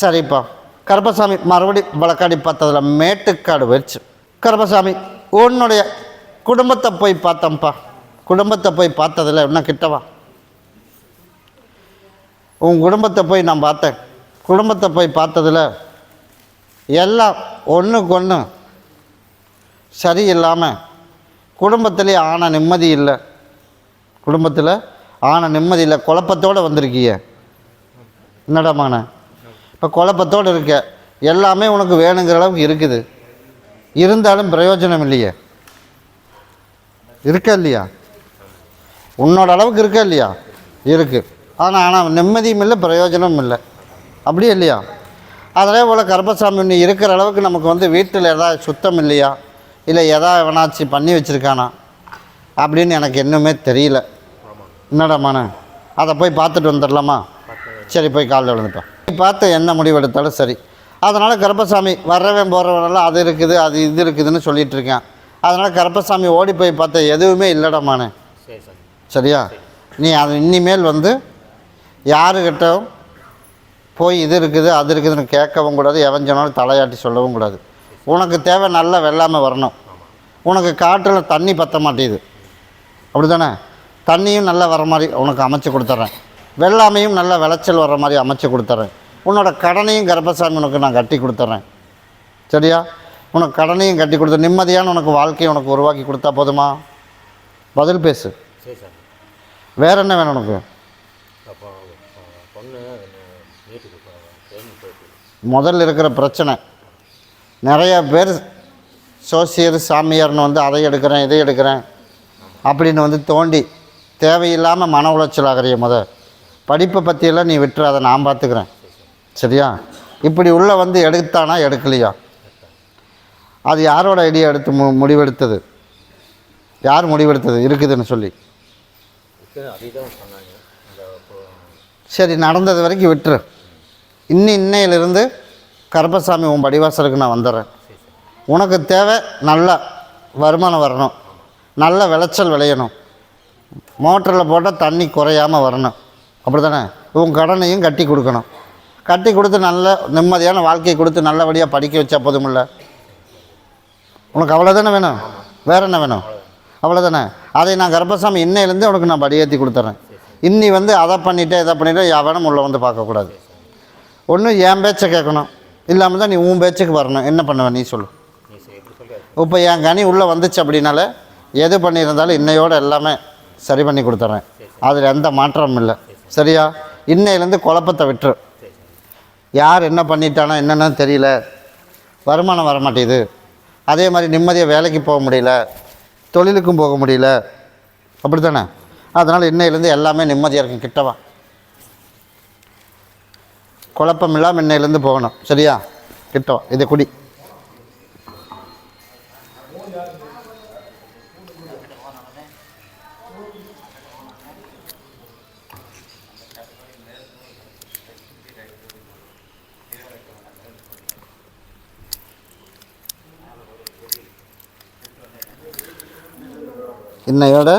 சரிப்பா. கருப்பசாமி மறுபடி வழக்காடி பார்த்ததில் மேட்டுக்காடு போயிடுச்சு. கருப்பசாமி உன்னுடைய குடும்பத்தை போய் பார்த்தேன்ப்பா. குடும்பத்தை போய் பார்த்ததில் இன்னும் கிட்டவா? உன் குடும்பத்தை போய் நான் பார்த்தேன். குடும்பத்தை போய் பார்த்ததில் எல்லாம் ஒன்றுக்கு ஒன்று சரியில்லாமல் குடும்பத்திலே ஆன நிம்மதி இல்லை. குடும்பத்தில் ஆன நிம்மதி இல்லை. குழப்பத்தோடு வந்திருக்கிய. என்னடாமான இப்போ குழப்பத்தோடு இருக்க. எல்லாமே உனக்கு வேணுங்கிற அளவுக்கு இருக்குது. இருந்தாலும் பிரயோஜனம் இல்லையே. இருக்கா இல்லையா? உன்னோட அளவுக்கு இருக்கா இல்லையா? இருக்குது ஆனால் ஆனால் நிம்மதியும் இல்லை பிரயோஜனமும் இல்லை. அப்படியே இல்லையா? அதே போல் கருப்பசாமி நீ இருக்கிற அளவுக்கு நமக்கு வந்து வீட்டில் எதாவது சுத்தம் இல்லையா? இல்லை எதா எவனாச்சும் பண்ணி வச்சுருக்கானா? அப்படின்னு எனக்கு இன்னுமே தெரியல. என்னடாமான அதை போய் பார்த்துட்டு வந்துடலாமா? சரி போய் காலைல விழுந்துட்டோம். பார்த்து என்ன முடிவெடுத்தாலும் சரி. அதனால் கருப்பசாமி வர்றவன் போகிறவனெல்லாம் அது இருக்குது அது இது இருக்குதுன்னு சொல்லிட்டு இருக்கேன். அதனால் கருப்பசாமி ஓடி போய் பார்த்த எதுவுமே இல்லைடாமானே சரியா? நீ அது இனிமேல் வந்து யாருக்கிட்ட போய் இது இருக்குது அது இருக்குதுன்னு கேட்கவும் கூடாது எவன் சொன்னாலும் தலையாட்டி சொல்லவும் கூடாது. உனக்கு தேவை நல்ல வெள்ளாமை வரணும். உனக்கு காட்டில் தண்ணி பத்த மாட்டேங்குது. அப்படி தானே தண்ணியும் நல்லா வர மாதிரி உனக்கு அமைச்சு கொடுத்துட்றேன். வெள்ளாமையும் நல்ல விளைச்சல் வர மாதிரி அமைச்சு கொடுத்துட்றேன் உன்னோட கடனையும் கர்ப்பசாமி உனக்கு நான் கட்டி கொடுத்துட்றேன் சரியா? உனக்கு கடனையும் கட்டி கொடுத்து நிம்மதியான உனக்கு வாழ்க்கையை உனக்கு உருவாக்கி கொடுத்தா போதுமா? பதில் பேசு. வேற என்ன வேணும் உனக்கு? முதல்ல இருக்கிற பிரச்சனை. நிறைய பேர் சோசியர் சாமியார்னு வந்து அதை எடுக்கிறேன் இதை எடுக்கிறேன் அப்படின்னு வந்து தோண்டி தேவையில்லாமல் மன உளைச்சல் ஆகிறிய முத. படிப்பை பற்றியெல்லாம் நீ விட்டுறாத அதை நான் பார்த்துக்கிறேன். சரியா? இப்படி உள்ளே வந்து எடுத்தானா எடுக்கலையா? அது யாரோட ஐடியா எடுத்து மு முடிவெடுத்தது? யார் முடிவெடுத்தது? இருக்குதுன்னு சொல்லி. சரி நடந்தது வரைக்கும் விட்டுரு. இன்னும் இன்னையிலிருந்து கருப்பசாமி உன் படிவாசலுக்கு நான் வந்துடுறேன். உனக்கு தேவை நல்ல வருமானம் வரணும். நல்ல விளைச்சல் விளையணும். மோட்டரில் போட்டால் தண்ணி குறையாமல் வரணும். அப்படி தானே உன் கடனையும் கட்டி கொடுக்கணும். கட்டி கொடுத்து நல்ல நிம்மதியான வாழ்க்கையை கொடுத்து நல்லபடியாக படிக்க வச்சா போதுமில்ல. உனக்கு அவ்வளோதானே வேணும்? வேற என்ன வேணும்? அவ்வளோதானே அதை நான் கர்ப்பசாமி இன்னையிலேருந்து உனக்கு நான் படியேற்றி கொடுத்துட்றேன் இன்னி வந்து அதை பண்ணிவிட்டு இதை பண்ணிவிட்டு யாவனும் உள்ளே வந்து பார்க்கக்கூடாது. ஒன்று என் பேச்சை கேட்கணும். இல்லாமல் தான் நீ உன் பேச்சுக்கு வரணும். என்ன பண்ணுவேன் நீ சொல்லு. இப்போ என் கனி உள்ளே வந்துச்சு அப்படின்னால எது பண்ணியிருந்தாலும் இன்னையோட எல்லாமே சரி பண்ணி கொடுத்துட்றேன் அதில் எந்த மாற்றமும் இல்லை. சரியா? இன்னையிலேருந்து குழப்பத்தை விட்டுரு. யார் என்ன பண்ணிட்டானோ என்னென்னு தெரியல. வருமானம் வர மாட்டேங்குது அதே மாதிரி நிம்மதியாக வேலைக்கு போக முடியல. தொழிலுக்கும் போக முடியல. அப்படி தானே அதனால் இன்னையிலேருந்து எல்லாமே நிம்மதியாக இருக்கும். கிட்டவா? குழப்பம் இல்லாமல் இன்னையிலேருந்து போகணும். சரியா? கிட்டவா? இதை குடி. இன்னையோட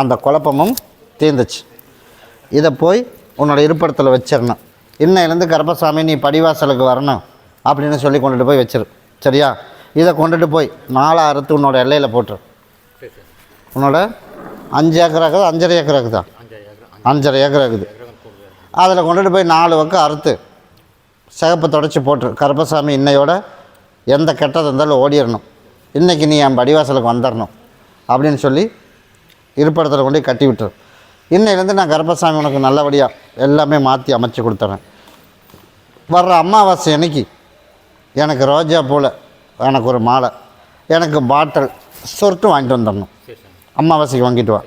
அந்த குழப்பமும் தீர்ந்துச்சு. இதை போய் உன்னோட இருப்பிடத்தில் வச்சிடணும் இன்னையிலேருந்து கர்ப்பசாமி நீ படிவாசலுக்கு வரணும் அப்படின்னு சொல்லி கொண்டுட்டு போய் வச்சிரு. சரியா? இதை கொண்டுட்டு போய் நாலாக அறுத்து உன்னோட எல்லையில் போட்டுரு. உன்னோட அஞ்சு ஏக்கர் இருக்குது அஞ்சரை ஏக்கர் ஆகுதா? அஞ்சரை ஏக்கர் இருக்குது அதில் கொண்டுட்டு போய் நாலு பக்கம் அறுத்து சிகப்பை தொடச்சி போட்டுரு. கருப்பசாமி இன்னையோட எந்த கெட்டது இருந்தாலும் ஓடிடணும் இன்றைக்கி நீ என் படிவாசலுக்கு வந்துடணும் அப்படின்னு சொல்லி இருப்பிடத்தில் கொண்டு கட்டி விட்டுரு இன்னையிலேருந்து நான் கர்ப்பசாமி உனக்கு நல்லபடியாக எல்லாமே மாற்றி அமைச்சு கொடுத்துறேன். வர்ற அமாவாசை அன்னைக்கு எனக்கு ரோஜா பூவில் எனக்கு ஒரு மாலை எனக்கு பாட்டில் சொர்ட்டும் வாங்கிட்டு வந்துடணும். அமாவாசைக்கு வாங்கிட்டு வா.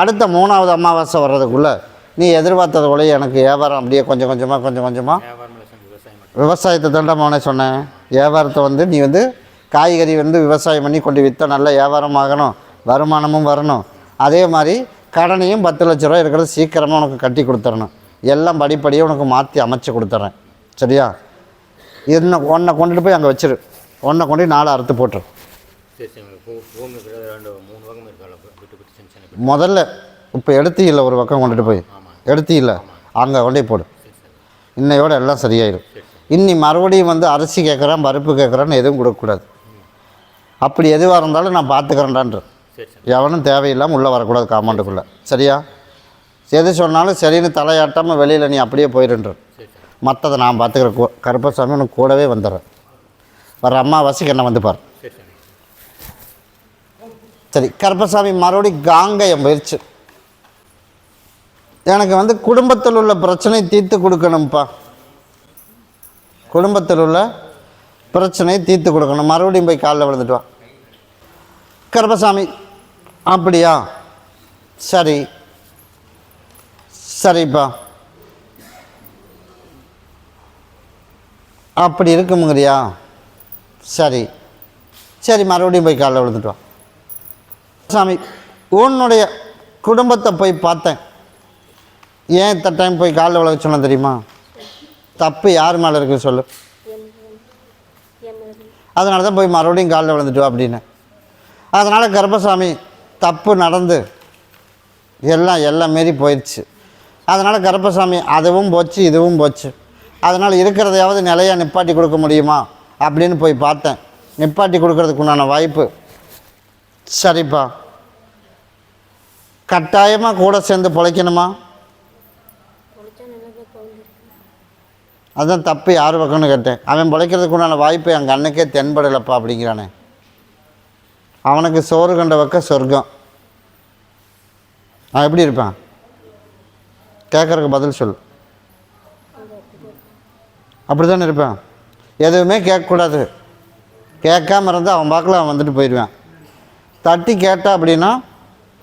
அடுத்த மூணாவது அமாவாசை வர்றதுக்குள்ளே நீ எதிர்பார்த்தது போல எனக்கு வியாபாரம் அப்படியே கொஞ்சம் கொஞ்சமாக கொஞ்சம் கொஞ்சமாக விவசாயத்தை தண்டமானே சொன்னேன். வியாபாரத்தை வந்து நீ வந்து காய்கறி வந்து விவசாயம் பண்ணி கொண்டு விற்ற நல்ல வியாபாரம் ஆகணும் வருமானமும் வரணும். அதே மாதிரி கடனையும் பத்து லட்ச ரூபா இருக்கிறது சீக்கிரமாக உனக்கு கட்டி கொடுத்துறணும். எல்லாம் படிப்படியாக உனக்கு மாற்றி அமைச்சு கொடுத்துட்றேன் சரியா? இன்னும் ஒன்றை கொண்டுட்டு போய் அங்கே வச்சிரு. ஒன்றை கொண்டு நாலு அறுத்து போட்டுரு. முதல்ல இப்போ எடுத்தி இல்லை ஒரு பக்கம் கொண்டுட்டு போய். எடுத்தி இல்லை. அங்கே கொண்டு போடு. இன்னையோட எல்லாம் சரியாயிடும் இன்னி மறுபடியும் வந்து அரிசி கேட்குறேன் பருப்பு கேட்குறேன்னு எதுவும் கொடுக்கக்கூடாது. அப்படி எதுவாக இருந்தாலும் நான் பார்த்துக்கிறேன்டான்ற எவனும் தேவையில்லாமல் உள்ளே வரக்கூடாது காம்பவுண்டுக்குள்ளே சரியா? எது சொன்னாலும் சரின்னு தலையாட்டாமல் வெளியில் நீ அப்படியே போயிடுன்ற மற்றதை நான் பார்த்துக்கிறேன் கூ- கருப்பசாமி உனக்கு கூடவே வந்துடுறேன் வர அம்மாவாசைக்கு என்ன வந்து பாரு. சரி சாமி சரி கருப்பசாமி மறுபடியும் காங்கயம் போயிடுச்சு எனக்கு வந்து குடும்பத்தில் உள்ள பிரச்சனை தீர்த்து கொடுக்கணும்ப்பா. குடும்பத்தில் உள்ள பிரச்சனையை தீர்த்து கொடுக்கணும். மறுபடியும் போய் காலில் விழுந்துட்டு வா. கருப்பசாமி அப்படியா? சரி. சரிப்பா. அப்படி இருக்குமுங்கிறியா? சரி. சரி மறுபடியும் போய் காலைல விழுந்துட்டு சாமி உன்னுடைய குடும்பத்தை போய் பார்த்தேன். ஏன் இத்த டைம் போய் காலில் விழ சொன்னேன் தெரியுமா? தப்பு யார் மேலே இருக்குது சொல்லு. அதனால தான் போய் மறுபடியும் காலில் விழுந்துட்டு அப்படின்னு அதனால் கர்ப்பசாமி தப்பு நடந்து எல்லாம் எல்லாம் மாரி போயிடுச்சு. அதனால் கருப்பசாமி அதுவும் போச்சு இதுவும் போச்சு. அதனால் இருக்கிறதையாவது நிலையாக நிப்பாட்டி கொடுக்க முடியுமா? அப்படின்னு போய் பார்த்தேன். நிப்பாட்டி கொடுக்கறதுக்கு உண்டான வாய்ப்பு. சரிப்பா. கட்டாயமாக கூட சேர்ந்து பிழைக்கணுமா? அதுதான் தப்பு யார் பக்கம்னு கேட்டேன். அவன் பிழைக்கிறதுக்கு உண்டான வாய்ப்பு எங்கள் கண்ணுக்கே தென்படலைப்பா அப்படிங்கிறானே. அவனுக்கு சோறு கண்ட பக்க சொர்க்கம். அவன் எப்படி இருப்பான்? கேட்குறக்கு பதில் சொல். அப்படி தானே இருப்பான்? எதுவுமே கேட்கக்கூடாது. கேட்காம இருந்தால் அவன் பார்க்கல அவன் வந்துட்டு போயிடுவான். தட்டி கேட்டா அப்படின்னா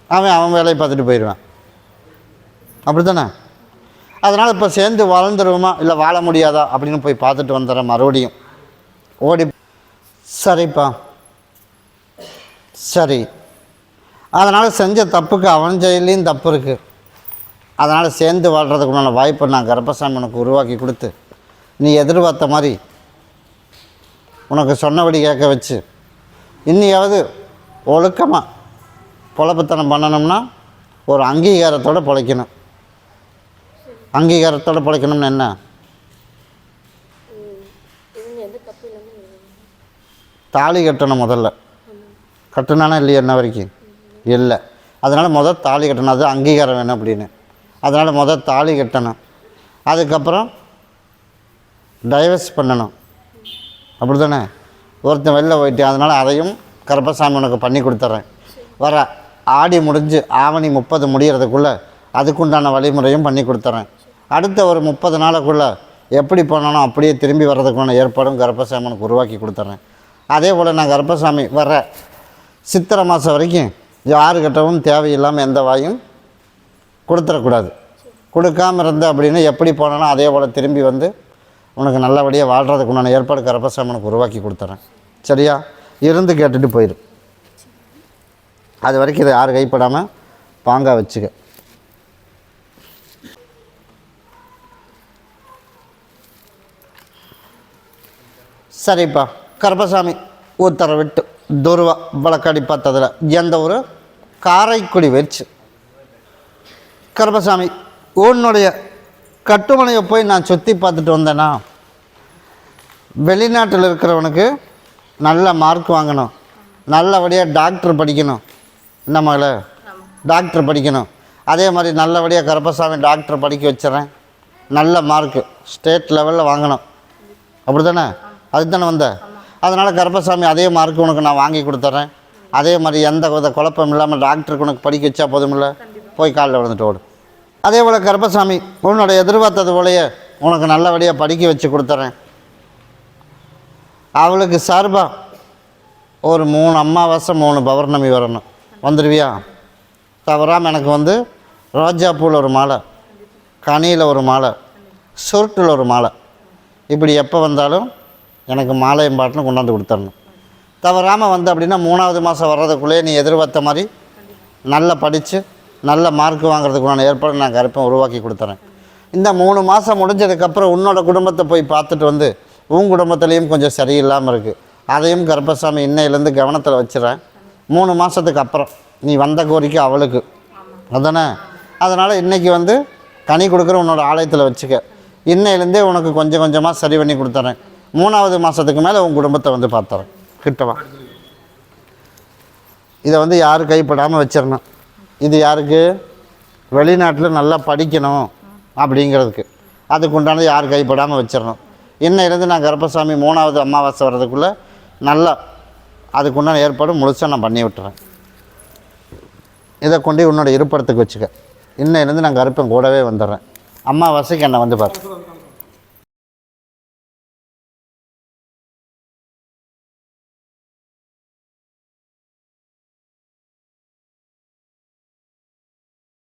அவன் அவன் வேலையை பார்த்துட்டு போயிடுவான். அப்படி தானே அதனால் இப்போ சேர்ந்து வளர்ந்துருவோமா? இல்லை வாழ முடியாதா? அப்படின்னு போய் பார்த்துட்டு வந்துடுறேன் மறுபடியும். ஓடி சரிப்பா. சரி. அதனால் செஞ்ச தப்புக்கு அவன் ஜெயிலையும் தப்பு இருக்குது அதனால் சேர்ந்து வாழ்கிறதுக்கு உண்டான வாய்ப்பை நான் கர்ப்பசாமி உனக்கு உருவாக்கி கொடுத்து நீ எதிர்பார்த்த மாதிரி உனக்கு சொன்னபடி கேட்க வச்சு இன்னியாவது ஒழுக்கமாக பொழப்புத்தனம் பண்ணணும்னா ஒரு அங்கீகாரத்தோடு பிழைக்கணும். அங்கீகாரத்தோடு பிழைக்கணும்னு என்ன? தாலி கட்டணும் முதல்ல. கட்டுனானா இல்லையா என்ன வரைக்கும்? இல்லை. அதனால் முதல் தாலி கட்டணும். அது அங்கீகாரம் வேணும் அப்படின்னு. அதனால் முதல் தாலி கட்டணும். அதுக்கப்புறம் டைவர்ஸ் பண்ணணும். அப்படி தானே ஒருத்தன் வெளில போயிட்டேன் அதனால் அதையும் கருப்பசாமி உனக்கு பண்ணி கொடுத்துட்றேன். வர ஆடி முடிஞ்சு ஆவணி முப்பது முடிகிறதுக்குள்ளே அதுக்குண்டான வழிமுறையும் பண்ணி கொடுத்துட்றேன். அடுத்த ஒரு முப்பது நாளுக்குள்ளே எப்படி போனாலும் அப்படியே திரும்பி வர்றதுக்குண்டான ஏற்பாடும் கருப்பசாமி உனக்கு உருவாக்கி கொடுத்துட்றேன். அதே போல் நான் கருப்பசாமி வர சித்திரை மாதம் வரைக்கும் யாருக்கிட்டவும் தேவையில்லாமல் எந்த வாயும் கொடுத்துடக்கூடாது. கொடுக்காம இருந்த அப்படின்னா எப்படி போனாலும் அதே போல் திரும்பி வந்து உனக்கு நல்லபடியாக வாழ்கிறதுக்கு உண்டான ஏற்பாடு கரப்பசாமி உனக்கு உருவாக்கி கொடுத்துறேன். சரியா? இருந்து கேட்டுட்டு போயிடும் அது வரைக்கும் இதை யாரும் கைப்படாமல் பாங்காக வச்சுக்க. சரிப்பா. கருப்பசாமி உத்தரவிட்டு. துருவா வழக்காடி பார்த்ததில். எந்த ஒரு காரைக்குடி வச்சு கருப்பசாமி உன்னுடைய கட்டுமனையை போய் நான் சுற்றி பார்த்துட்டு வந்தேன்னா வெளிநாட்டில் இருக்கிறவனுக்கு நல்ல மார்க் வாங்கணும். நல்லபடியாக டாக்டர் படிக்கணும். என்ன மகளே? டாக்டர் படிக்கணும். அதே மாதிரி நல்லபடியாக கருப்பசாமி டாக்டர் படிக்க வச்சிடறேன். நல்ல மார்க்கு ஸ்டேட் லெவலில் வாங்கணும். அப்படி தானே அதுக்கு தானே வந்தேன் அதனால் கருப்பசாமி அதே மார்க் உனக்கு நான் வாங்கி கொடுத்துட்றேன் அதே மாதிரி எந்த வித குழப்பம் இல்லாமல் டாக்டருக்கு உனக்கு படிக்க வச்சா போதுமில்ல. போய் காலில் விழுந்துட்டு ஓடு. அதே போல் கருப்பசாமி உன்னோட எதிர்பார்த்தது போலயே உனக்கு நல்லபடியாக படிக்க வச்சு கொடுத்துட்றேன் அவளுக்கு சார்பாக ஒரு மூணு அமாவாசை மூணு பௌர்ணமி வரணும். வந்துடுவியா தவறாமல் எனக்கு வந்து ரோஜாப்பூவில் ஒரு மாலை கனியில் ஒரு மாலை சுருட்டில் ஒரு மாலை. இப்படி எப்போ வந்தாலும் எனக்கு மாலையும் பாட்டிலும் கொண்டாந்து கொடுத்துடணும். தவறாமல் வந்து அப்படின்னா மூணாவது மாதம் வர்றதுக்குள்ளேயே நீ எதிர்பார்த்த மாதிரி நல்லா படித்து நல்ல மார்க் வாங்குறதுக்குண்டான ஏற்பாடு நான் கருப்பை உருவாக்கி கொடுத்துறேன். இந்த மூணு மாதம் முடிஞ்சதுக்கப்புறம் உன்னோட குடும்பத்தை போய் பார்த்துட்டு வந்து உன் குடும்பத்துலேயும் கொஞ்சம் சரியில்லாமல் இருக்குது அதையும் கருப்பசாமி இன்னையிலேருந்து கவனத்தில் வச்சுறேன் மூணு மாதத்துக்கு அப்புறம் நீ வந்த கோரிக்கை அவளுக்கு. அதானே? அதனால் இன்றைக்கி வந்து கனி கொடுக்குற உன்னோட ஆலயத்தில் வச்சுக்க. இன்னையிலேருந்தே உனக்கு கொஞ்சம் கொஞ்சமாக சரி பண்ணி கொடுத்துறேன். மூணாவது மாதத்துக்கு மேலே உங்கள் குடும்பத்தை வந்து பார்த்துறேன் கிட்டவா இதை வந்து யாரும் கைப்படாமல் வச்சிடணும். இது யாருக்கு? வெளிநாட்டில் நல்லா படிக்கணும் அப்படிங்கிறதுக்கு. அதுக்கு உண்டானது யார் கைப்படாமல் வச்சிடணும். இன்னையிலேருந்து நான் கர்ப்பசாமி மூணாவது அமாவாசை வர்றதுக்குள்ளே நல்லா அதுக்கு உண்டான ஏற்பாடு முழுசாக நான் பண்ணி விட்டுறேன். இதை கொண்டு உன்னோட இருப்பிடத்துக்கு வச்சுக்க. இன்னையிலேருந்து நான் கருப்பன் கூடவே வந்துடுறேன். அமாவாசைக்கு என்னை வந்து பாரு.